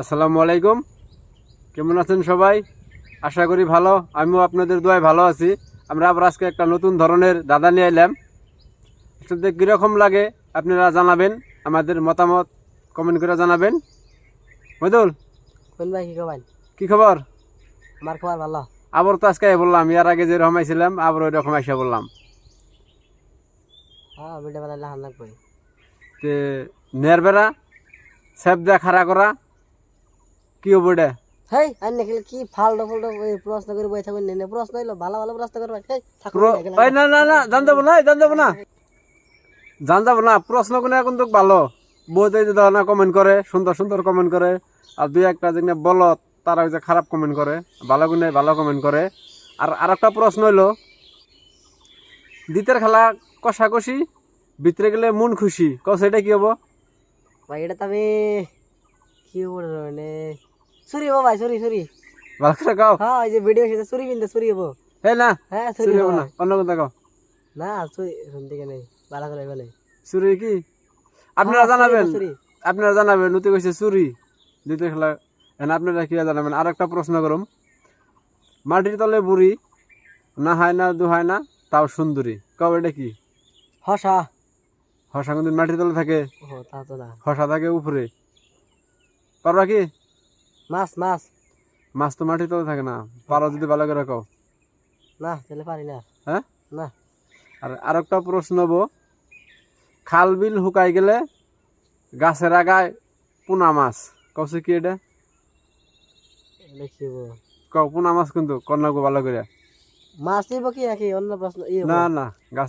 আসসালামু আলাইকুম। কেমন আছেন সবাই? আশা করি ভালো। আমিও আপনাদের দোয়ায় ভালো আছি। আমরা আবার আজকে একটা নতুন ধরনের দাদা নিয়ে এলাম। আসলে কীরকম লাগে আপনারা জানাবেন আমাদের মতামত কমেন্ট করে জানাবেন। মদুল কোন ভাই কি খবর? আমার খবর ভালো। আবার তো আজকে বললাম ইয়ার আগে যেরকম আইছিলাম আবার ওই রকম আইসা বললাম। হ্যাঁ ভিডিও বানাইলে হান লাগবে। তে নের বেড়া সেপ দেয়া খাড়া করা কি হব এটা? হেই আর কি ফালতু ওই প্রশ্ন করে বই থাকবেন নে প্রশ্ন হইল ভালো ভালো প্রশ্ন করবেন হেই থাকুন না না না জান যাব না জান যাব না। জান যাব না প্রশ্ন কোনো এখন তো ভালো ধরনের কমেন্ট করে সুন্দর সুন্দর কমেন্ট করে আর দুই একটা যেখানে বলত তারা যে খারাপ কমেন্ট করে ভালো গুণে ভালো কমেন্ট করে আর আর একটা প্রশ্ন হইল দ্বিতীয় খেলা কষাকষি ভিতরে গেলে মন খুশি কস এটা কি হব? ভাই এটা তো আমি কি বলব মানে চুরি হব ভাই চুরি চুরি ভালো করে কাও হ্যাঁ এই যে ভিডিও সাথে চুরি বিন্দু চুরি হব। হে না হ্যাঁ চুরি চুরি হব না অন্য কথা কাও। না চুরি শুনতে কেন ভালো করে বলে। চুরি কি? আপনারা হ্যাঁ, জানাবেন হব, চুরি আপনারা জানাবেন নতুন কইছে চুরি দ্বিতীয় খেলা এখন আপনারা কি জানাবেন? আর একটা প্রশ্ন করুম। মাটির তলে বুড়ি না হয় না দু হয় না তাও সুন্দরী। কবে এটা কি? হসা। হসা কোনদিন মাটির তলে থাকে? হসা থাকে উপরে। পারবা কি? মাছ মাছ। মাছ তো মাটির তলে থাকে না। পারো যদি ভালো করে কও। না তাহলে পারি না। হ্যাঁ? না। আর আরেকটা প্রশ্ন হব খাল বিল শুকাই গেলে গাছের আগায় পোনা মাছ। কছে কি এটা? কও পোনা মাছ কিন্তু কন্যাকে ভালো করে। মাছ দিব কি নাকি? অন্য প্রশ্ন না না গাছ